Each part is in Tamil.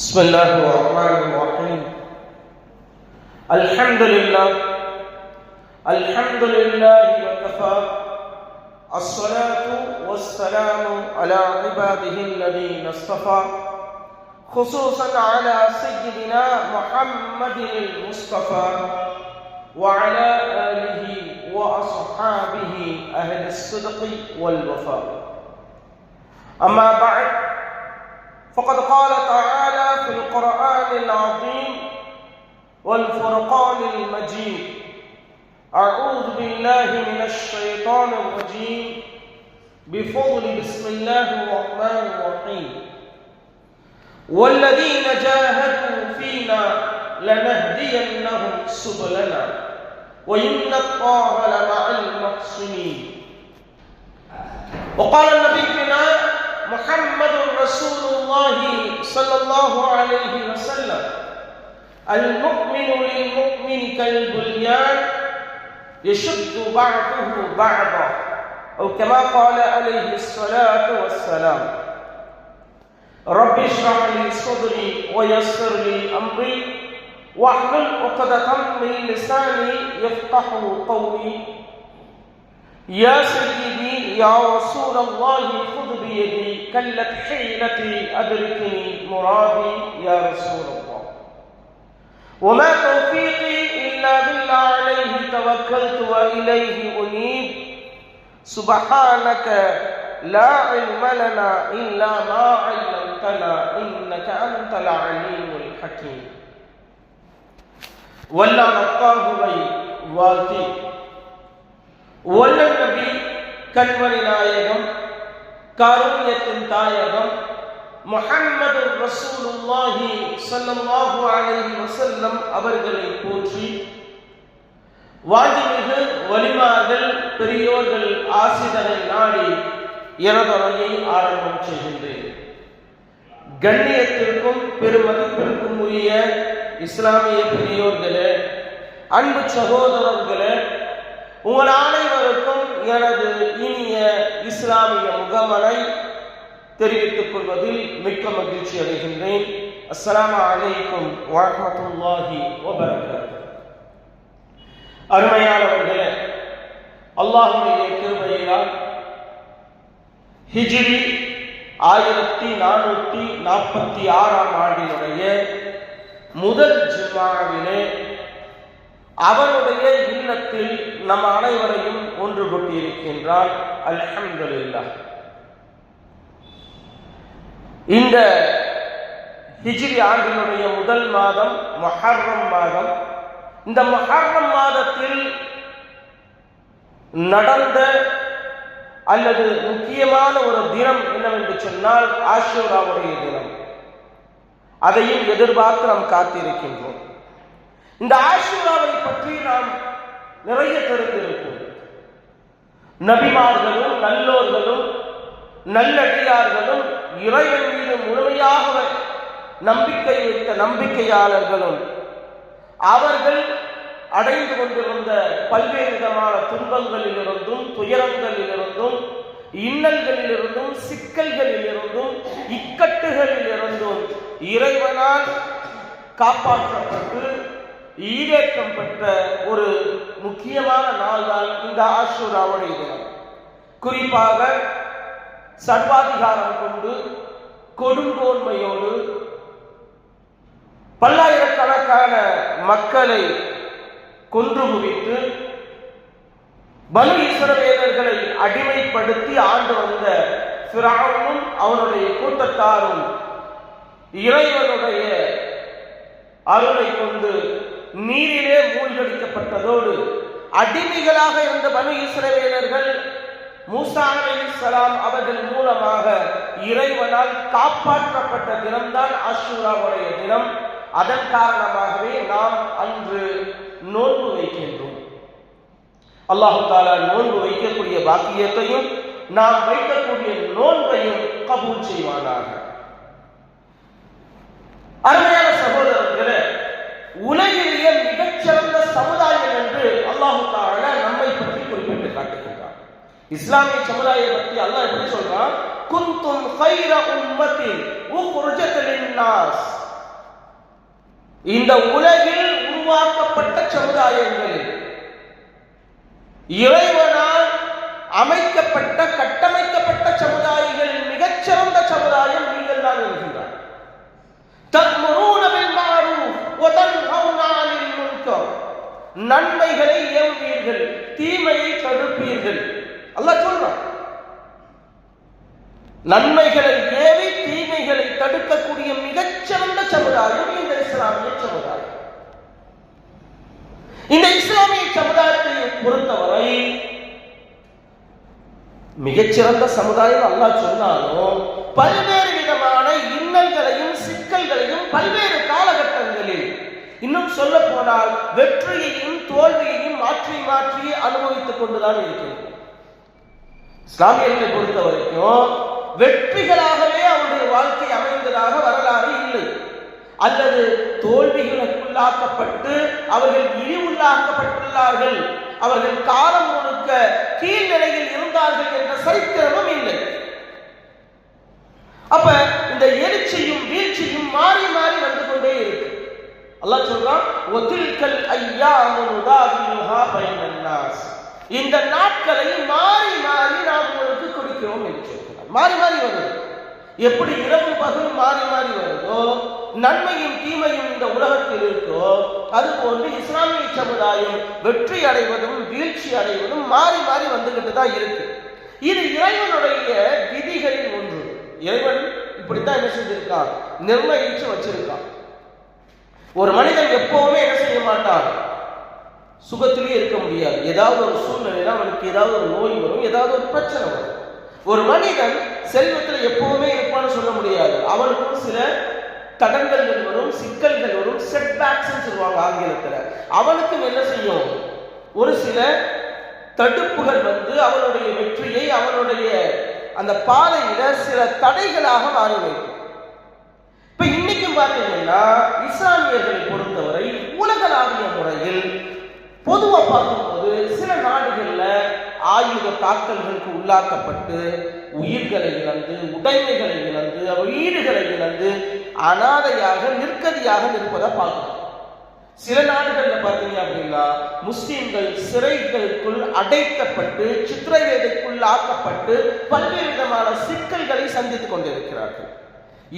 بسم الله الرحمن الرحيم. الحمد لله الحمد لله وكفى. الصلاة والسلام على عباده الذين اصطفى. خصوصا على سيدنا محمد المصطفى وعلى آله وأصحابه أهل الصدق والوفاء. أما بعد فقد قال تعالى في القرآن العظيم والفرقان المجيد. أعوذ بالله من الشيطان الرجيم. بفضل بسم الله الرحمن الرحيم. والذين جاهدوا فينا لنهدينهم سبلنا وإن الله لمع المحسنين. وقال نبينا محمد رسول الله صلى الله عليه وسلم. المؤمن للمؤمن كالبنيان يشد بعضه بعضا أو كما قال عليه الصلاة والسلام. رب اشرح لي صدري ويسر لي أمري واحلل عقدة من لساني يفقه قولي. يا سيدي يا رسول الله خذ بيدي. كلت حيلتي أدركني مرادي يا رسول الله. وما توفيقي إلا بالله عليه توكلت وإليه أنيب. سبحانك لا علم لنا إلا ما علمتنا إنك أنت العليم الحكيم. ولا الله بي والتي ولا النبي கண்மணி நாயகம் காருண்யத்தின் தாயகம் முஹம்மது ரசூலுல்லாஹி ஸல்லல்லாஹு அலைஹி வஸல்லம் அவர்களை போற்றி வாஜிமிகு வலிமார்கள் பெரியோர்கள் ஆசிதனை நாடி எனதொரையை ஆரம்பம் செய்கின்றேன். கண்ணியத்திற்கும் பெருமதிப்பிற்கும் உரிய இஸ்லாமிய பெரியோர்களே அன்பு சகோதரர்களே உங்கள் அனைவருக்கும் எனது இனிய இஸ்லாமிய முகமனை தெரிவித்துக் கொள்வதில் மிக்க மகிழ்ச்சி அடைகின்றேன். அஸ்லாம் அலைக்கும் வரஹ்மத்துல்லாஹி வபரகாத்துஹு அருமையானவர்களே அல்லாஹுடைய கிருபையால் ஹிஜ்ரி ஆயிரத்தி நானூற்றி நாற்பத்தி ஆறாம் ஆண்டினுடைய முதல் ஜிம்மாவிலே அவனுடைய இல்லத்தில் நம் அனைவரையும் ஒன்று கொண்டிருக்கின்றான் அல்ஹம்துலில்லா இந்த ஹிஜ்ரி ஆண்டினுடைய முதல் மாதம் மொஹர்ரம் மாதம். இந்த மொஹர்ரம் மாதத்தில் நடந்த அல்லது முக்கியமான ஒரு தினம் என்னவென்று சொன்னால் ஆஷூராவுடைய தினம். அதையும் எதிர்பார்த்து நாம் காத்திருக்கின்றோம். இந்த ஆஷூராவை பற்றி நாம் நிறைய தெரிந்திருப்போம். நபிமார்களும் நல்லோர்களும் நல்லடியார்களும் இறைவன் மீது முழுமையாக நம்பிக்கை வைத்த நம்பிக்கையாளர்களும் அவர்கள் அடைந்து கொண்டிருந்த பல்வேறு விதமான துன்பங்களிலிருந்தும் துயரங்களிலிருந்தும் இன்னல்களிலிருந்தும் சிக்கல்களிலிருந்தும் இக்கட்டுகளிலிருந்தும் இறைவனால் காப்பாற்றப்பட்டு ஈடேற்றம் பெற்ற ஒரு முக்கியமான நாள் தான் இந்த ஆஷூராவுடைய தினம். குறிப்பாக சர்வாதிகாரம் கொண்டு கொடுங்கோன்மையோடு பல்லாயிரக்கணக்கான மக்களை கொன்று குவித்து பலு இஸ்ரவேலர்களை அடிமைப்படுத்தி ஆண்டு வந்த பிராவும் அவனுடைய கூட்டத்தாரும் இறைவனுடைய அருளை கொண்டு நீரிலே மூழ்கடிக்கப்பட்டதோடு அடிமைகளாக இருந்த பனு இஸ்ரவேலர்கள் மூசா சலாம் அவர்கள் மூலமாக இறைவனால் காப்பாற்றப்பட்ட தினம்தான் அஷூராவுடைய தினம். அதன் காரணமாகவே நாம் அன்று நோன்பு வைக்கின்றோம். அல்லாஹு தாலா நோன்பு வைக்கக்கூடிய பாக்கியத்தையும் நாம் வைக்கக்கூடிய நோன்பையும் கபூல் செய்வானாக. அருமையான சகோதரர்களே உலகில் மிகச்சிறந்த சமுதாயம் என்று அல்லாஹு தாலா நம்மை பற்றி குறிப்பிட்டு காட்டுகின்றார் இஸ்லாமிய சமுதாய பத்தி அல்லாஹ் எப்படி சொல்றான்? குந்தும் ஹைர உம்மத்தி உக்ருஜத் இந்த உலகில் உருவாக்கப்பட்ட சமுதாயங்கள் இறைவனால் அமைக்கப்பட்ட கட்டமைக்கப்பட்ட சமுதாயங்களில் மிகச்சிறந்த சமுதாயம் நீங்கள் தான் இருக்கின்றார் தன்முருன பின்மாறும் நன்மைகளை ஏவுவீர்கள் தீமையை தடுப்பீர்கள். அல்லாஹ் சொல்றான். நன்மைகளை ஏவி தீமைகளை தடுக்கக்கூடிய மிகச்சிறந்த சமுதாயம் இந்த இஸ்லாமிய சமுதாயம். இந்த இஸ்லாமிய சமுதாயத்தை பொறுத்தவரை மிகச்சிறந்த சமுதாயம் அல்லா சொன்னாலும் பல்வேறு விதமான இன்னல்களையும் சிக்கல்களையும் பல்வேறு காலகட்டங்களில் இன்னும் சொல்ல போனால் வெற்றியையும் தோல்வியையும் மாற்றி மாற்றி அனுபவித்துக் கொண்டுதான் இருக்கிறது. இஸ்லாமியர்களை பொறுத்த வரைக்கும் வெற்றிகளாகவே அவருடைய வாழ்க்கை அமைந்ததாக வரலாறு இல்லை. அல்லது தோல்விகளுக்குள்ளாக்கப்பட்டு அவர்கள் இழிவுள்ளாக்கப்பட்டுள்ளார்கள். அவர்கள் காலம் முழுக்க கீழ்நிலையில் இருந்தார்கள் என்ற சரித்திரமும் இல்லை. அப்ப இந்த எழுச்சியும் வீழ்ச்சியும் மாறி மாறி வந்து கொண்டே இருக்கு. அல்லாஹ் சொல்றான் ஒதில்கல் ஐயா நுதாவிலுஹா பைனன் நாஸ். இந்த நாட்களை மாறி மாறி நாம் உங்களுக்கு கொடுக்கிறோம் என்று சொல்கிறார் மாறி மாறி வருது. எப்படி இரவு பகல் மாறி மாறி வருதோ நன்மையும் தீமையும் இந்த உலகத்தில் இருக்கோ அதுபோன்று இஸ்லாமிய சமுதாயம் வெற்றி அடைவதும் வீழ்ச்சி அடைவதும் மாறி மாறி வந்துகிட்டு தான் இருக்கு. இது இறைவனுடைய விதிகளில் ஒன்று. இறைவன் இப்படித்தான் என்ன செஞ்சிருக்கான்? நிர்ணயிச்சு வச்சிருக்கான். ஒரு மனிதன் எப்பவுமே என்ன செய்ய மாட்டான்? சுகத்திலேயே இருக்க முடியாது. ஏதாவது ஒரு சூழ்நிலையில அவனுக்கு ஏதாவது ஒரு நோய் வரும் ஏதாவது ஒரு பிரச்சனை வரும். ஒரு மனிதன் செல்வத்தில் எப்பவுமே இருப்பான்னு சொல்ல முடியாது. அவனுக்கும் சில தடங்கல்கள் வரும் சிக்கல்கள் வரும் செட்பேக்ஸ் சொல்லுவாங்க ஆங்கிலத்தில். அவனுக்கும் என்ன செய்யும்? ஒரு சில தடுப்புகள் வந்து அவனுடைய வெற்றியை அவனுடைய அந்த பாதையில சில தடைகளாக மாறி வைக்கும். இப்ப இன்னைக்கும் பார்த்தீங்கன்னா இஸ்லாமியர்களை பொறுத்தவரை உலகளாவிய முறையில் பொதுவா பார்க்கும்போது சில நாடுகளில் ஆயுத தாக்கல்களுக்கு உள்ளாக்கப்பட்டு உயிர்களை இழந்து உடைமைகளை இழந்து வீடுகளை இழந்து அனாதையாக நிற்கதியாக நிற்பதை பார்க்கிறோம். சில நாடுகளில் பார்த்தீங்க அப்படின்னா முஸ்லிம்கள் சிறைகளுக்குள் அடைக்கப்பட்டு சித்திரவேதைக்குள் ஆக்கப்பட்டு பல்வேறு விதமான சிக்கல்களை சந்தித்துக் கொண்டிருக்கிறார்கள்.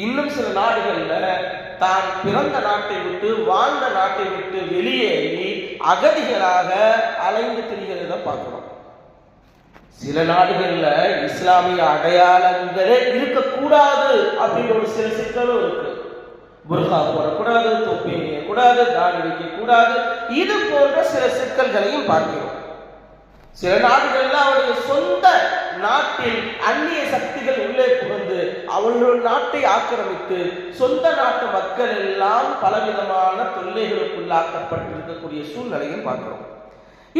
இன்னும் சில நாடுகள்ல தான் பிறந்த நாட்டை விட்டு வாழ்ந்த நாட்டை விட்டு வெளியேறி அகதிகளாக அலைந்து திரிகிறத பார்க்கிறோம். சில நாடுகள்ல இஸ்லாமிய அடையாளங்களே இருக்கக்கூடாது அப்படின்னு ஒரு சில சிக்கலும் இருக்கு. புர்கா போடக்கூடாது தொப்பி கூடாது தாடி வைக்கக்கூடாது இது போன்ற சில சிக்கல்களையும் பார்க்கிறோம். சில நாடுகள்ல அவருடைய சொந்த நாட்டில் அந்நிய சக்திகள் உள்ளே புகுந்து அவர்கள் நாட்டை ஆக்கிரமித்து சொந்த நாட்டு மக்கள் எல்லாம் பலவிதமான தொல்லைகளுக்குள்ளாக்கப்பட்டிருக்கக்கூடிய சூழ்நிலையும் பார்க்கிறோம்.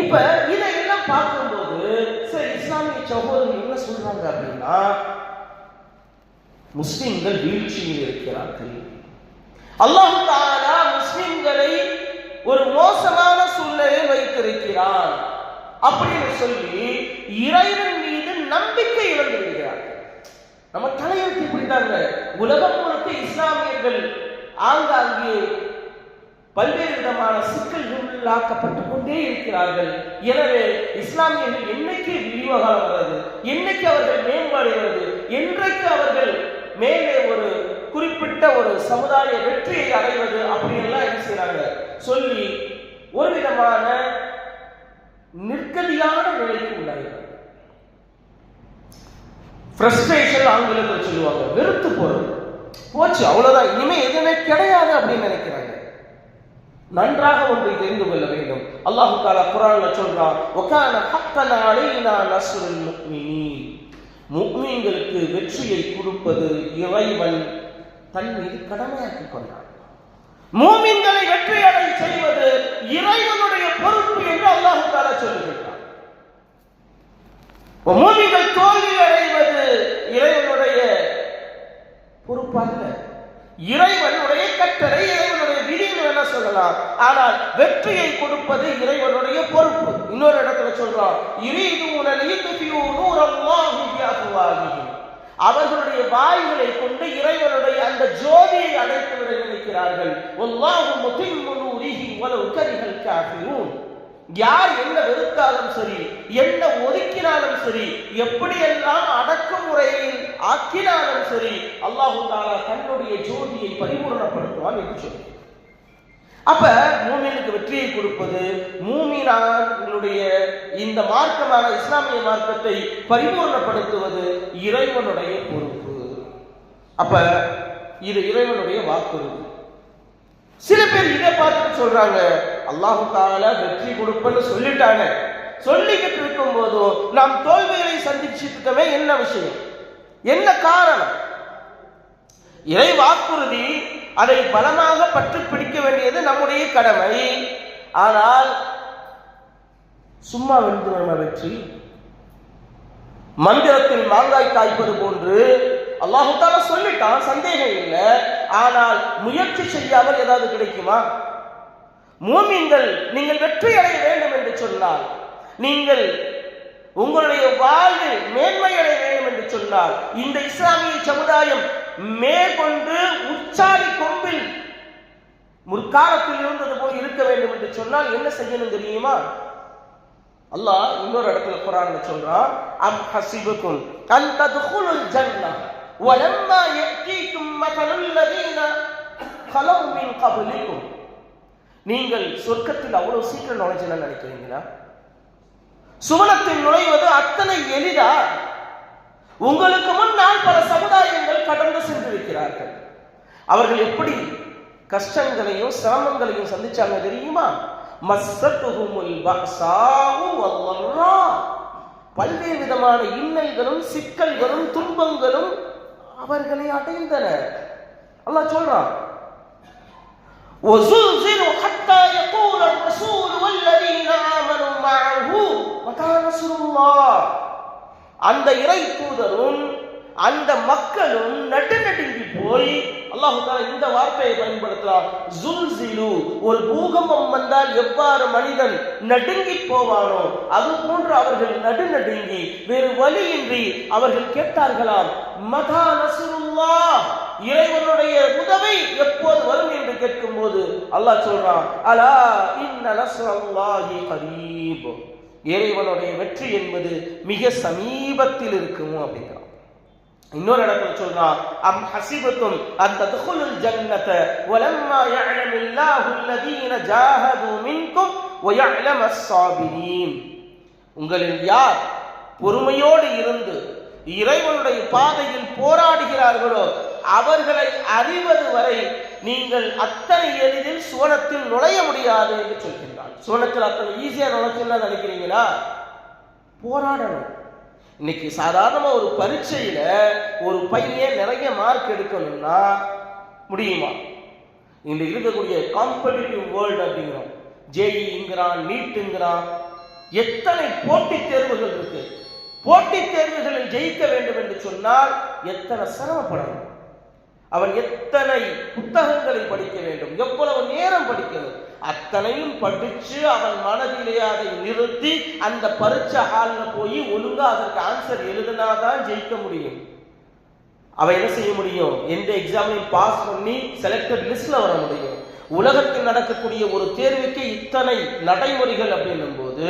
இப்ப இதையெல்லாம் பார்க்கும்போது சில இஸ்லாமிய சகோதரர்கள் என்ன சொல்றாங்க அப்படின்னா முஸ்லிம்கள் வீழ்ச்சியில் இருக்கிறார்கள். அல்லாஹு தாலா முஸ்லிம்களை ஒரு மோசமான சூழ்நிலையில் வைத்திருக்கிறான் அப்படின்னு சொல்லி இறைவன் மீது நம்பிக்கை இழந்து விடுகிறார் நம்ம தலையெழுத்து இப்படித்தாங்க உலகம் முழுக்க இஸ்லாமியர்கள் ஆங்காங்கே பல்வேறு விதமான சிக்கல்களுள்ளாக்கப்பட்டு கொண்டே இருக்கிறார்கள். எனவே இஸ்லாமியர்கள் என்னைக்கு விரிவகாலம் வர்றது என்னைக்கு அவர்கள் மேம்படுகிறது என்றைக்கு அவர்கள் மேலே ஒரு குறிப்பிட்ட ஒரு சமுதாய வெற்றியை அடைவது அப்படின்லாம் என்ன செய்யறாங்க சொல்லி ஒரு விதமான நிற்கதியான நிலைக்கு உள்ளாகிறார்கள். ஃப்ரஸ்ட்ரேஷன் ஆங்கிலத்தில் சொல்லுவாங்க. வெறுத்து போறது. போச்சு அவ்வளவுதான். இனிமே எதுவுமே கிடையாது அப்படின்னு நினைக்கிறாங்க. நன்றாக ஒன்றை தெரிந்து கொள்ள வேண்டும். அல்லாஹு தாலா குரான்ல சொல்றான் ஒகான ஹக்கன அலைனா நஸ்ருல் முக்மினீன். முக்மீன்களுக்கு வெற்றியை கொடுப்பது இறைவன் தன் மீது கடமையாக்கி கொண்டான். மூமின்களை வெற்றி அடை செய்வது இறைவனுடைய பொறுப்பு என்று அல்லாஹு தாலா சொல்லுகிறான் மூமிகள் தோல்வி அடைவது இறைவனுடைய பொறுப்பு அல்ல இறைவனுடைய கட்டளை இறைவனுடைய விதின்னு வேணா சொல்லலாம் ஆனால் வெற்றியை கொடுப்பது இறைவனுடைய பொறுப்பு. இன்னொரு இடத்துல சொல்றான் இறைதூன அவர்களுடைய வாய்களை கொண்டு இறைவனுடைய அந்த ஜோதியை அடைத்து விட நினைக்கிறார்கள். வல்லாஹு யார் என்ன வெறுத்தாலும் சரி என்ன ஒதுக்கினாலும் சரி எப்படியெல்லாம் அடக்குமுறையில் ஆக்கினாலும் சரி அல்லாஹு தாலா தன்னுடைய ஜோதியை பரிபூர்ணப்படுத்துவான் என்று சொல்லி. அப்ப மூமினுக்கு வெற்றியை கொடுப்பது மூமினார்களுடைய இந்த மார்க்கமான இஸ்லாமிய மார்க்கத்தை பரிபூர்ணப்படுத்துவது இறைவனுடைய பொறுப்பு. அப்ப இது இறைவனுடைய வாக்குறுதி. சில பேர் இதை பார்த்துட்டு சொல்றாங்க அல்லாஹு தால வெற்றி கொடுப்பன்னு சொல்லிட்டாங்க சொல்லிக்கிட்டு இருக்கும் போதும் நாம் தோல்விகளை சந்திச்சிருக்கவே என்ன விஷயம்? என்ன காரணம்? இறை வாக்குறுதி அதை பலமாக பற்று பிடிக்க வேண்டியது நம்முடைய கடமை. ஆனால் சும்மா வென்று வெற்றி. மந்திரத்தில் மாங்காய் காய்ப்பது போன்று அல்லாஹுத்தால சொல்லிட்டான் சந்தேகம் இல்லை. ஆனால் முயற்சி செய்யாமல் ஏதாவது கிடைக்குமா? மூமின்கள் நீங்கள் வெற்றி அடைய வேண்டும் என்று சொன்னால் நீங்கள் உங்களுடைய வாழ்வில் மேன்மை அடைய வேண்டும் என்று சொன்னால் இந்த இஸ்லாமிய சமுதாயம் மேற்கொண்டு உச்சாரி கொம்பில் முற்காலத்தில் இருந்தது போல் இருக்க வேண்டும் என்று சொன்னால் என்ன செய்யணும் தெரியுமா? அல்லாஹ் இன்னொரு இடத்துல குரான் சொல்றான் அம் ஹசிபுக்கும் அன் ததுகுலுல் ஜன்னா வலம்மா யக்தீக்கும் மதலுல் லதீன கலவு மின் கபலிக்கும் நீங்கள் சொர்க்கத்தில் அவ்வளவு சீக்கிரம் நுழைஞ்சலாம் நினைக்கிறீங்களா? சுவனத்தில் நுழைவது அத்தனை எளிதா உங்களுக்கு முன்னால் பல சமுதாயங்கள் கடந்து சென்றிருக்கிறார்கள் அவர்கள் எப்படி கஷ்டங்களையும் சிரமங்களையும் சந்திச்சாங்க தெரியுமா மஸ்ஸத்துஹுமுல் பஅஸாஉ வல்லர்ரா பல்வேறு விதமான இன்னல்களும் சிக்கல்களும் துன்பங்களும் அவர்களை அடைந்தன அல்லாஹ் சொல்றான் وزلزلوا حتى يقول الرسول والذين آمنوا معه நசுருல்லா அந்த இறை தூதரும் அந்த மக்களும் நடுநடுங்கி போய் அல்லாஹு இந்த வார்த்தையை பயன்படுத்துறார் ஒரு பூகம்பம் வந்தால் எவ்வாறு மனிதன் நடுங்கி போவானோ அது போன்று அவர்கள் நடுநடுங்கி வேறு வழியின்றி அவர்கள் கேட்டார்களாம். மதா நசுருல்லா இறைவனுடைய உதவை எப்போது வரும் என்று கேட்கும் போது அல்லாஹ் சொல்றான் அலா இன்ன நசுரல்லாஹி கரீப் இறைவனுடைய வெற்றி என்பது மிக சமீபத்தில் இருக்குமோ அப்படிங்கிறான் இன்னொரு இடத்துல சொல்றான் அம் ஹசிபத்தும் அன் ததுகுலுல் ஜன்னத வலம்மா يعلم الله الذين جاهدوا منكم ويعلم الصابرين உங்களில் யார் பொறுமையோடு இருந்து இறைவனுடைய பாதையில் போராடுகிறார்களோ அவர்களை அறிவது வரை நீங்கள் அத்தனை எளிதில் சுவனத்தில் நுழைய முடியாது என்று சொல்கின்றான். சுவனத்தில் அத்தனை ஈஸியா நுழைச்சுலாம் நினைக்கிறீங்களா? போராடணும். இன்னைக்கு சாதாரணமா ஒரு பரீட்சையில ஒரு பையன் நிறைய மார்க் எடுக்கணும்னா முடியுமா? இன்று இருக்கக்கூடிய காம்படிட்டிவ் வேர்ல்டு அப்படிங்கிறோம். ஜேஇங்கிறான் நீட்டுங்கிறான் எத்தனை போட்டித் தேர்வுகள் இருக்கு? போட்டித் தேர்வுகளில் ஜெயிக்க வேண்டும் என்று சொன்னால் எத்தனை சிரமப்படணும்? அவன் எத்தனை புத்தகங்களை படிக்க வேண்டும்? எவ்வளவு நேரம் படிக்கணும் அத்தனையும் படிச்சு அவன் மனதிலே அதை நிறுத்தி அந்த பரீட்சை ஹாலில் போய் ஒழுங்கா அதற்கு ஆன்சர் எழுதினாதான் ஜெயிக்க முடியும். அவன் என்ன செய்ய முடியும்? எந்த எக்ஸாமையும் பாஸ் பண்ணி செலக்டட் லிஸ்ட்ல வர முடியும். உலகத்தில் நடக்கக்கூடிய ஒரு தேர்வுக்கு இத்தனை நடைமுறைகள் அப்படின்னும் போது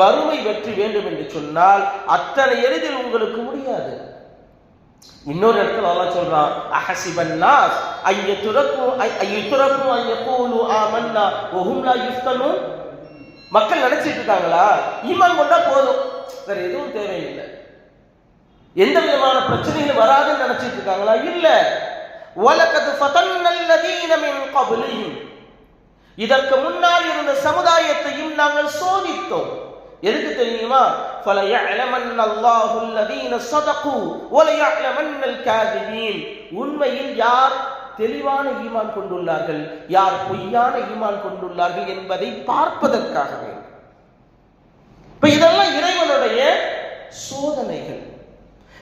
மறுமை வெற்றி வேண்டும் என்று சொன்னால் அத்தனை எளிதில் உங்களுக்கு முடியாது. இன்னொரு இடத்துல அல்லா சொல்றான் அஹசிபன் நாஸ் ஐய துரக்கு ஐய துரக்கு ஐய கோலு ஆமன்னா ஒஹும்லா யுஸ்தனும் மக்கள் நினைச்சிட்டு இருக்காங்களா? ஈமான் கொண்டா போதும். வேற எதுவும் தேவையில்லை. எந்த விதமான பிரச்சனைகள் வராதுன்னு நினைச்சிட்டு இருக்காங்களா? இல்ல. வலக்கது ஃபதன்னல்லதீன மின் கப்லிஹிம். இதற்கு முன்னால் இருந்த சமுதாயத்தையும் நாங்கள் சோதித்தோம். எதுக்கு தெரியுமா? உண்மையில் யார் தெளிவான ஈமான் கொண்டுள்ளார்கள் யார் பொய்யான ஈமான் கொண்டுள்ளார்கள் என்பதை பார்ப்பதற்காகவே இப்ப இதெல்லாம் இறைவனுடைய சோதனைகள்.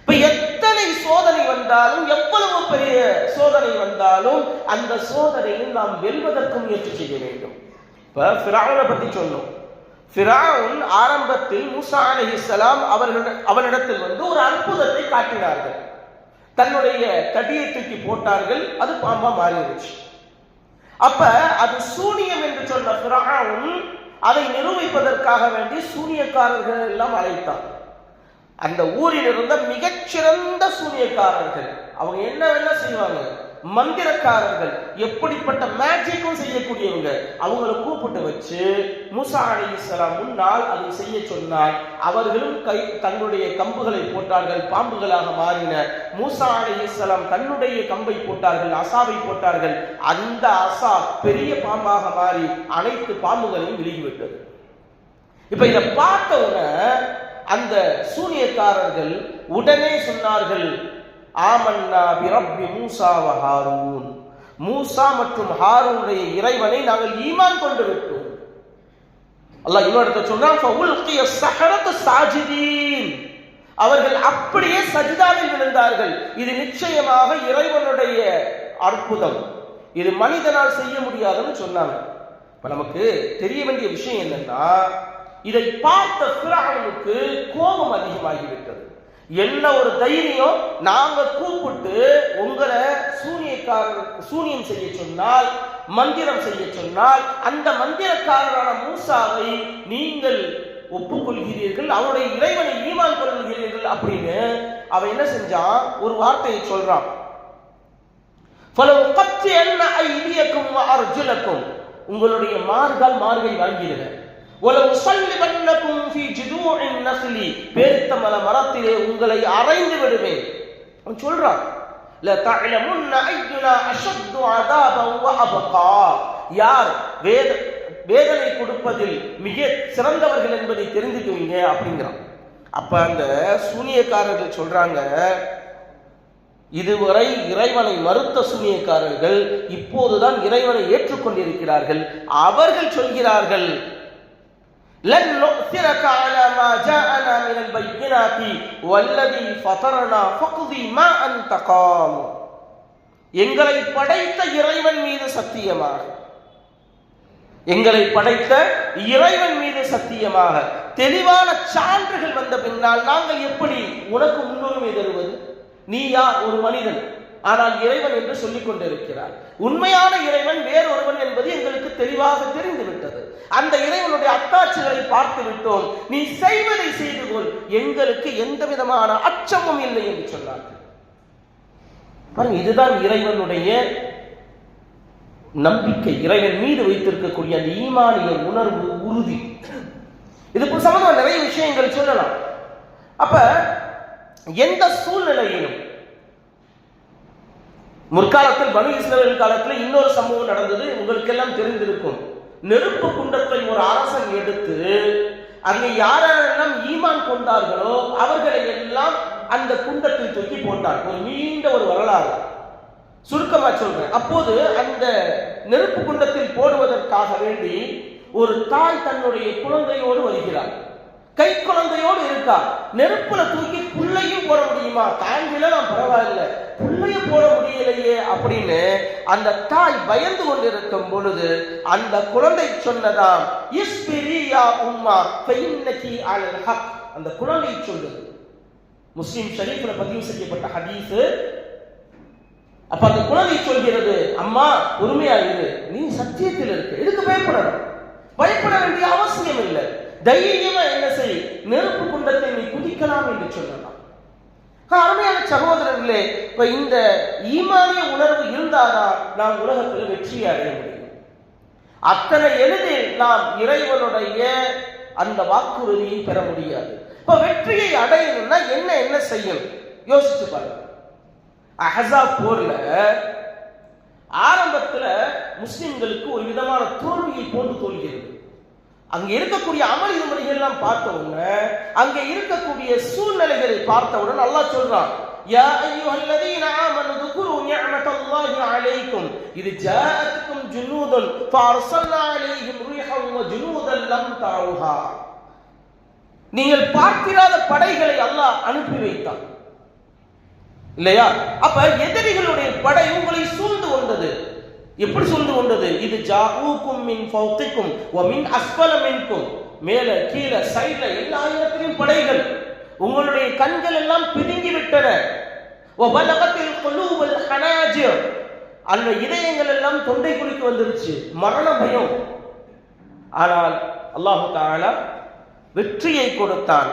இப்ப எத்தனை சோதனை வந்தாலும் எவ்வளவு பெரிய சோதனை வந்தாலும் அந்த சோதனையில் நாம் வெல்வதற்கு முயற்சி செய்ய வேண்டும். இப்ப பத்தி சொன்னோம் ஃபிராவுன் ஆரம்பத்தில் மூசா அலைஹிஸ்ஸலாம் அவர்கள் அவனிடத்தில் வந்து ஒரு அற்புதத்தை காட்டினார்கள். தன்னுடைய தடியை தூக்கி போட்டார்கள் அது பாம்பா மாறிடுச்சு அப்ப அது சூனியம் என்று சொன்ன ஃபிரௌன் அதை நிரூபிப்பதற்காக வேண்டி சூனியக்காரர்கள் எல்லாம் அழைத்தான். அந்த ஊரில் இருந்த மிகச்சிறந்த சூனியக்காரர்கள் அவங்க என்ன வேணா செய்வாங்க. மந்திரக்காரர்கள் எப்படிப்பட்ட மேஜிக்கும் செய்யக்கூடியவங்க அவங்கள கூப்பிட்டு வச்சு மூசா அலி இஸ்லாம் முன்னால் அதை செய்ய சொன்னார். அவர்களும் கை தங்களுடைய கம்புகளை போட்டார்கள் பாம்புகளாக மாறின. மூசா அலி இஸ்லாம் தன்னுடைய கம்பை போட்டார்கள் அசாவை போட்டார்கள். அந்த அசா பெரிய பாம்பாக மாறி அனைத்து பாம்புகளையும் விழுகிவிட்டது இப்ப இதை பார்த்த உடனே அந்த சூனியக்காரர்கள் உடனே சொன்னார்கள் ஆமன்னா பிரப்பி மூசா வ ஹாரூன். மூசா மற்றும் ஹாரூனுடைய இறைவனை நாங்கள் ஈமான் கொண்டு விட்டோம். அல்லாஹ் இன்னொரு சொன்னான் சாஜிதீன். அவர்கள் அப்படியே சஜிதாவில் விழுந்தார்கள். இது நிச்சயமாக இறைவனுடைய அற்புதம். இது மனிதனால் செய்ய முடியாதுன்னு சொன்னாங்க. இப்ப நமக்கு தெரிய வேண்டிய விஷயம் என்னன்னா இதை பார்த்த பிராவனுக்கு கோபம் அதிகமாகிவிட்டது. என்ன ஒரு தைரியம்? நாங்க கூப்பிட்டு உங்களை சூனியக்காரர் சூனியம் செய்ய சொன்னால் மந்திரம் செய்ய சொன்னால் அந்த மந்திரக்காரரான மூசாவை நீங்கள் ஒப்புக்கொள்கிறீர்கள் அவருடைய இறைவனை ஈமான் கொள்கிறீர்கள் அப்படின்னு அவன் என்ன செஞ்சான்? ஒரு வார்த்தையை சொல்றான். உங்களுடைய மார்கள் மார்கை வாங்கிடுங்க. ஒலவு சல்லிபன்னக்கும் ஃபி ஜுதூஇன் நஸ்லி. பேரித்தமல மரத்திலே உங்களை அறைந்து விடுவேன். அவன் சொல்றான் ல தஅலமுன்ன அய்யுனா அஷத்து அதாபன் வ யார் வேத வேதனை கொடுப்பதில் மிக சிறந்தவர்கள் என்பதை தெரிஞ்சுக்குவீங்க அப்படிங்கிறான். அப்ப அந்த சூனியக்காரர்கள் சொல்றாங்க இதுவரை இறைவனை மறுத்த சூனியக்காரர்கள் இப்போதுதான் இறைவனை ஏற்றுக்கொண்டிருக்கிறார்கள். அவர்கள் சொல்கிறார்கள் لن نؤثرك على ما جاءنا من البينات والذي فطرنا فاقضي ما أنت قام எங்களை படைத்த இறைவன் மீது சத்தியமாக எங்களை படைத்த இறைவன் மீது சத்தியமாக தெளிவான சான்றுகள் வந்த பின்னால் நாங்கள் எப்படி உனக்கு முன்னுரிமை தருவது நீ யார் ஒரு மனிதன் ஆனால் இறைவன் என்று சொல்லிக் கொண்டிருக்கிறார் உண்மையான இறைவன் வேறொருவன் என்பது எங்களுக்கு தெளிவாக தெரிந்துவிட்டது. அந்த இறைவனுடைய அத்தாட்சிகளை பார்த்து விட்டோம். நீ செய்வதை செய்து கொள். எங்களுக்கு எந்த விதமான அச்சமும் இல்லை என்று சொன்னார்கள். பாருங்க இதுதான் இறைவனுடைய நம்பிக்கை. இறைவன் மீது வைத்திருக்கக்கூடிய அந்த ஈமானிய உணர்வு உறுதி. இதுக்கு சம்பந்தமா நிறைய விஷயங்கள் சொல்லலாம். அப்ப எந்த சூழ்நிலையிலும் முற்காலத்தில் பனு இஸ்ரவேல் காலத்தில் இன்னொரு சம்பவம் நடந்தது. உங்களுக்கெல்லாம் தெரிந்திருக்கும். நெருப்பு குண்டத்தை ஒரு அரசன் எடுத்து அங்கே யாரெல்லாம் ஈமான் கொண்டார்களோ அவர்களை எல்லாம் அந்த குண்டத்தில் தூக்கி போட்டார் ஒரு நீண்ட ஒரு வரலாறு. சுருக்கமா சொல்றேன். அப்போது அந்த நெருப்பு குண்டத்தில் போடுவதற்காக வேண்டி ஒரு தாய் தன்னுடைய குழந்தையோடு வருகிறார் கை குழந்தையோடு இருக்கா. நெருப்புல தூக்கி புள்ளையும் போட முடியுமா? தாங்கில நான் பரவாயில்ல. புள்ளையும் போட முடியலையே அப்படின்னு அந்த தாய் பயந்து கொண்டிருக்கும் பொழுது அந்த குழந்தை சொன்னதாம் இஸ்பிரியா உம்மா ஃபைன்னகி அலல் ஹக். அந்த குழந்தை சொல்லுது. முஸ்லிம் ஷரீஃப்ல பதிவு செய்யப்பட்ட ஹதீஸ். அப்ப அந்த குழந்தை சொல்கிறது அம்மா உரிமையா இரு. நீ சத்தியத்தில் இருக்கு. எதுக்கு பயப்படணும்? பயப்பட வேண்டிய அவசியம் இல்லை தைரியமா என்ன செய்? நெருப்பு குண்டத்தை நீ குதிக்கலாம் என்று சொல்லலாம் அருமையான சகோதரர்களே இப்ப இந்த ஈமானிய உணர்வு இருந்தாதான் நாம் உலகத்தில் வெற்றி அடைய முடியும். அத்தனை எளிதில் நாம் இறைவனுடைய அந்த வாக்குறுதியை பெற முடியாது. இப்ப வெற்றியை அடையணும்னா என்ன என்ன செய்யணும்? யோசிச்சு பாருங்க. அஹசா போர்ல ஆரம்பத்துல முஸ்லிம்களுக்கு ஒரு விதமான தோல்வியை போன்று தோல்கிறது அங்க இருக்கக்கூடிய அமல் இருமொழிகள் எல்லாம் பார்த்தவுடனே அங்க இருக்கக்கூடிய சூழ்நிலைகளை பார்த்தவுடன் அல்லாஹ் சொல்றான் يا أيها الذين آمنوا اذكروا نعمة الله عليكم إذ جاءتكم جنود فأرسلنا عليهم ريحا وجنودا لم تروها நீங்கள் பார்த்திராத படைகளை அல்லாஹ் அனுப்பி வைத்தான் இல்லையா அப்ப எதிரிகளுடைய படை உங்களை சூழ்ந்து கொண்டது எப்படி சொல்லி கொண்டது? இது ஜாவுக்கும் மின் ஃபௌத்திக்கும் வ மின் அஸ்பல மின்கும். மேல கீழே சைடுல எல்லா இடத்திலும் படைகள். உங்களுடைய கண்கள் எல்லாம் பிதுங்கி விட்டன. வ பலகத்தில் கொலுவல் ஹனாஜிர். அந்த இதயங்கள் எல்லாம் தொண்டை குளிக்கு வந்துருச்சு. மரண பயம். ஆனால் அல்லாஹு தாலா வெற்றியை கொடுத்தான்.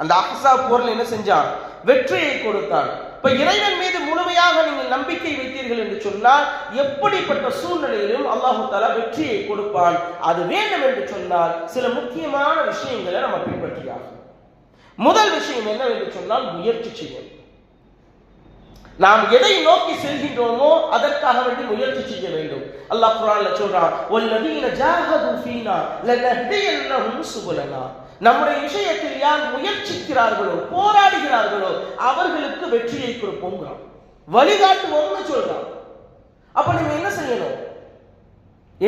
அந்த அஹ்ஸா போர்ல என்ன செஞ்சான்? வெற்றியை கொடுத்தான். இப்ப இறைவன் மீது முழுமையாக நீங்கள் நம்பிக்கை வைத்தீர்கள் என்று சொன்னால் எப்படிப்பட்ட சூழ்நிலையிலும் அல்லாஹு தாலா வெற்றியை கொடுப்பான். அது வேண்டும் என்று சொன்னால் சில முக்கியமான விஷயங்களை நம்ம பின்பற்றியாகும் முதல் விஷயம் என்னவென்று சொன்னால் முயற்சி செய்யும் நாம் எதை நோக்கி செல்கின்றோமோ அதற்காக வேண்டி முயற்சி செய்ய வேண்டும். அல்லாஹ் குரான்ல சொல்றான் நம்முடைய விஷயத்தில் யார் முயற்சிக்கிறார்களோ போராடுகிறார்களோ அவர்களுக்கு வெற்றியை கொடுப்போங்கிறான் வழிகாட்டுவோம்னு சொல்றான். அப்ப நீங்க என்ன செய்யணும்?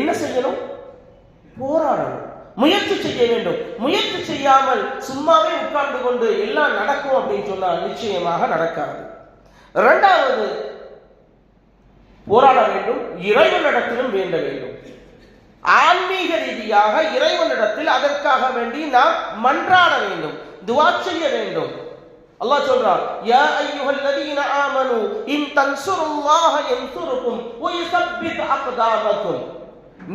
என்ன செய்யணும்? போராடணும். முயற்சி செய்ய வேண்டும். முயற்சி செய்யாமல் சும்மாவே உட்கார்ந்து கொண்டு எல்லாம் நடக்கும் அப்படின்னு சொன்னால் நிச்சயமாக நடக்காது. இரண்டாவது போராட வேண்டும். இறைவனிடத்திலும் வேண்ட வேண்டும். ஆன்மீக ரீதியாக இறைவனிடத்தில் அதற்காக வேண்டி நாம் மன்றாட வேண்டும் துவா செய்ய வேண்டும். அல்லாஹ் சொல்றான் யா அய்யுஹல்லதீன ஆமனு இன் தன்சுருல்லாஹ யன்சுருக்கும் வ யுஸப்பித் அக்தாமக்கும்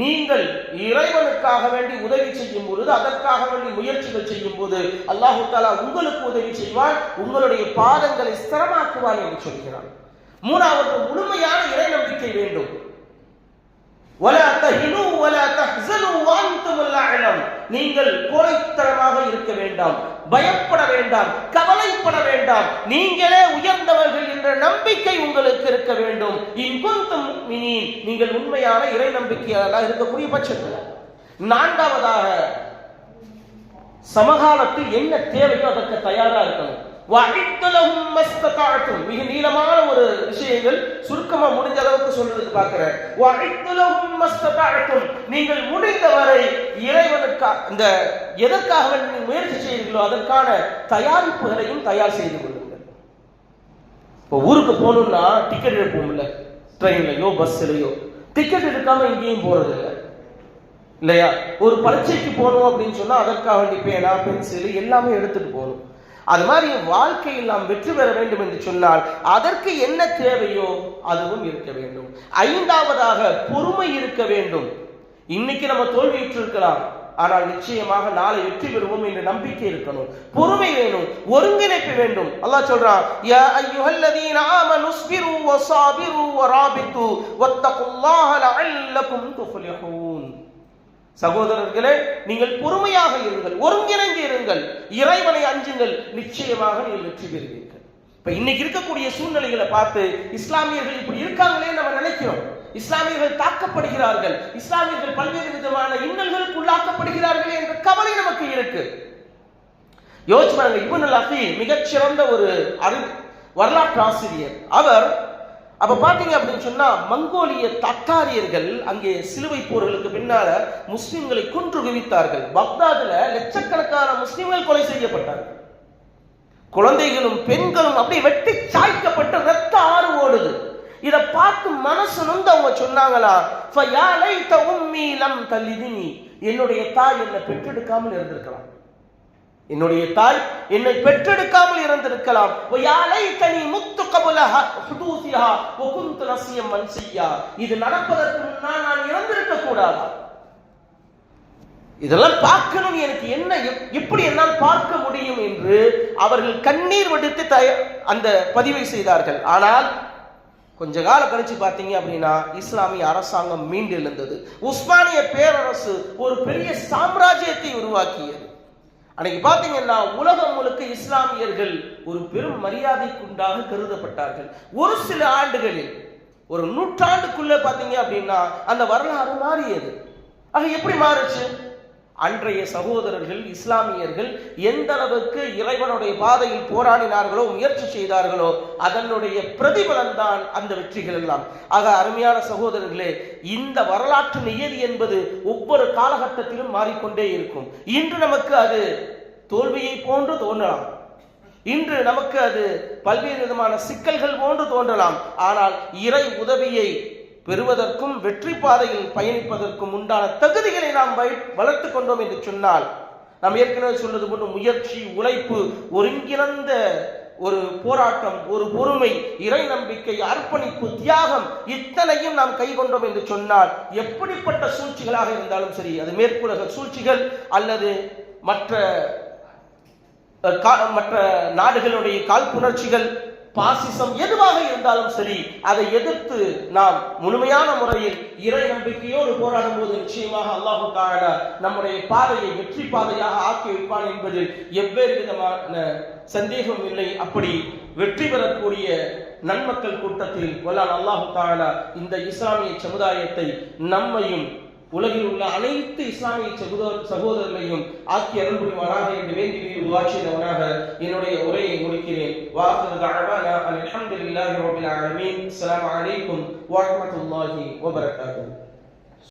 நீங்கள் இறைவனுக்காக வேண்டி உதவி செய்யும் பொழுது அதற்காக வேண்டி முயற்சிகள் செய்யும் போது அல்லாஹு தாலா உங்களுக்கு உதவி செய்வான் உங்களுடைய பாதங்களை ஸ்திரமாக்குவான் என்று சொல்கிறான். மூணாவது முழுமையான இறை நம்பிக்கை வேண்டும். ولا تهنوا ولا تحزنوا وانتم الاعلم நீங்கள் கோழைத்தனமாக இருக்க வேண்டாம் பயப்பட வேண்டாம் கவலைப்பட வேண்டாம் நீங்களே உயர்ந்தவர்கள் என்ற நம்பிக்கை உங்களுக்கு இருக்க வேண்டும் இன்குந்தும் முக்மினீன் நீங்கள் உண்மையான இறை நம்பிக்கையாளராக இருக்கக்கூடிய பட்சத்தில் நான்காவதாக சமகாலத்தில் என்ன தேவையோ அதற்கு தயாரா இருக்கணும் மிக நீளமான ஒரு விஷயங்கள் சுருக்கமா முடிஞ்ச அளவுக்கு சொல்றதுக்கு பாக்குறேன் நீங்கள் முடிந்தவரை இறைவனுக்கு இந்த எதற்காக நீங்கள் முயற்சி செய்கிறீர்களோ அதற்கான தயாரிப்புகளையும் தயார் செய்து கொள்ளுங்கள். இப்போ ஊருக்கு போகணும்னா டிக்கெட் எடுப்போம்ல. ட்ரெயின்லையோ பஸ்லையோ. டிக்கெட் எடுக்காம எங்கேயும் போறது இல்லை. இல்லையா? ஒரு பரீட்சைக்கு போகணும் அப்படின்னு சொன்னா அதற்காக வேண்டி பேனா பென்சில் எல்லாமே எடுத்துட்டு போகணும். அது மாதிரி வாழ்க்கையில் நாம் வெற்றி பெற வேண்டும் என்று சொன்னால் அதற்கு என்ன தேவையோ அதுவும் இருக்க வேண்டும். ஐந்தாவதாக பொறுமை இருக்க வேண்டும். இன்னைக்கு நம்ம தோல்வியுற்று இருக்கலாம் ஆனால் நிச்சயமாக நாளை வெற்றி பெறுவோம் என்ற நம்பிக்கை இருக்கணும். பொறுமை வேணும். ஒருங்கிணைப்பு வேண்டும். அல்லாஹ் சொல்றான் யா அய்யுஹல்லதீன ஆமனு ஸ்பிரு வஸாபிரு வராபித்து வத்தகுல்லாஹ லஅல்லகும் துஃப்லிஹூன். சகோதரர்களே நீங்கள் பொறுமையாக இருங்கள் ஒருங்கிணைந்து இருங்கள். இறைவனை அஞ்சுங்கள் நிச்சயமாக நீங்கள் வெற்றி பெறுவீர்கள். இப்ப இன்னைக்கு இருக்கக்கூடிய சூழ்நிலைகளை பார்த்து இஸ்லாமியர்கள் இப்படி இருக்காங்களே நம்ம நினைக்கிறோம். இஸ்லாமியர்கள் தாக்கப்படுகிறார்கள். இஸ்லாமியர்கள் பல்வேறு விதமான இன்னல்களுக்கு உள்ளாக்கப்படுகிறார்களே என்ற கவலை நமக்கு இருக்கு. யோசிச்சு பாருங்க இவன் அஃபி மிகச்சிறந்த ஒரு அறி வரலாற்று ஆசிரியர். அவர் அப்ப பாத்தீங்க அப்படின்னு சொன்னா மங்கோலிய தத்தாரியர்கள் அங்கே சிலுவை போர்களுக்கு பின்னால முஸ்லிம்களை கொன்று குவித்தார்கள். பக்தாதுல லட்சக்கணக்கான முஸ்லிம்கள் கொலை செய்யப்பட்டார்கள். குழந்தைகளும் பெண்களும் அப்படியே வெட்டி சாய்க்கப்பட்டு ரத்த ஆறு ஓடுது. இத பார்த்து மனசு நொந்து அவங்க சொன்னாங்களா என்னுடைய தாய் என்னை பெற்றெடுக்காமல் இருந்திருக்கலாம். என்னுடைய தாய் என்னை பெற்றெடுக்காமல் இருந்திருக்கலாம் தனி முத்து இது நடப்பதற்கு முன்னால் நான் இறந்திருக்க கூடாதா இதெல்லாம் பார்க்கணும் எனக்கு என்ன எப்படி என்னால் பார்க்க முடியும் என்று அவர்கள் கண்ணீர் வடித்து தய அந்த பதிவை செய்தார்கள். ஆனால் கொஞ்ச காலம் கழிச்சு பார்த்தீங்க அப்படின்னா இஸ்லாமிய அரசாங்கம் மீண்டு எழுந்தது உஸ்மானிய பேரரசு ஒரு பெரிய சாம்ராஜ்யத்தை உருவாக்கியது. அன்னைக்கு பார்த்தீங்கன்னா உலகம் முழுக்க இஸ்லாமியர்கள் ஒரு பெரும் மரியாதைக்குண்டாக கருதப்பட்டார்கள். ஒரு சில ஆண்டுகளில் ஒரு நூற்றாண்டுக்குள்ள பார்த்தீங்க அப்படின்னா அந்த வரலாறு மாறியது. ஆக எப்படி மாறுச்சு? அன்றைய சகோதரர்கள் இஸ்லாமியர்கள் எந்த அளவுக்கு இறைவனுடைய பாதையில் போராடினார்களோ முயற்சி செய்தார்களோ அதனுடைய பிரதிபலன் தான் அந்த வெற்றிகள் எல்லாம். ஆக அருமையான சகோதரர்களே இந்த வரலாற்று நியதி என்பது ஒவ்வொரு காலகட்டத்திலும் மாறிக்கொண்டே இருக்கும். இன்று நமக்கு அது தோல்வியை போன்று தோன்றலாம். இன்று நமக்கு அது பல்வேறு விதமான சிக்கல்கள் போன்று தோன்றலாம். ஆனால் இறை உதவியை பெறுவதற்கும் வெற்றி பாதையில் பயணிப்பதற்கும் உண்டான தகுதிகளை நாம் வளர்த்து கொண்டோம் என்று சொன்னால் நாம் ஏற்கனவே சொன்னது போன்று முயற்சி உழைப்பு ஒருங்கிணைந்த ஒரு போராட்டம் ஒரு பொறுமை இறை நம்பிக்கை அர்ப்பணிப்பு தியாகம் இத்தனையும் நாம் கைக்கொண்டோம் என்று சொன்னால் எப்படிப்பட்ட சூழ்ச்சிகளாக இருந்தாலும் சரி அது மேற்குலக சூழ்ச்சிகள் அல்லது மற்ற கா- மற்ற நாடுகளுடைய காழ்ப்புணர்ச்சிகள் பாசிசம் எதுவாக இருந்தாலும் சரி அதை எதிர்த்து நாம் முழுமையான முறையில் இறை நம்பிக்கையோடு போராடும் போது நிச்சயமாக அல்லாஹு தாலா நம்முடைய பாதையை வெற்றி பாதையாக ஆக்கி வைப்பான் என்பதில் எவ்வேறு விதமான சந்தேகம் இல்லை. அப்படி வெற்றி பெறக்கூடிய நன்மக்கள் கூட்டத்தில் வல்லான் அல்லாஹு தாலா இந்த இஸ்லாமிய சமுதாயத்தை நம்மையும் உலகில் உள்ள அனைத்து இஸ்லாமிய சகோதர சகோதரர்களையும் ஆக்கி அருள் புரிவானாக என்று வேண்டி உருவாக்கியவனாக என்னுடைய உரையை முடிக்கிறேன். வாஹிரு தஅவானா அல்ஹம்துலில்லாஹி ரப்பில் ஆலமீன். அஸ்ஸலாமு அலைக்கும் வரஹ்மத்துல்லாஹி வபரகாத்துஹு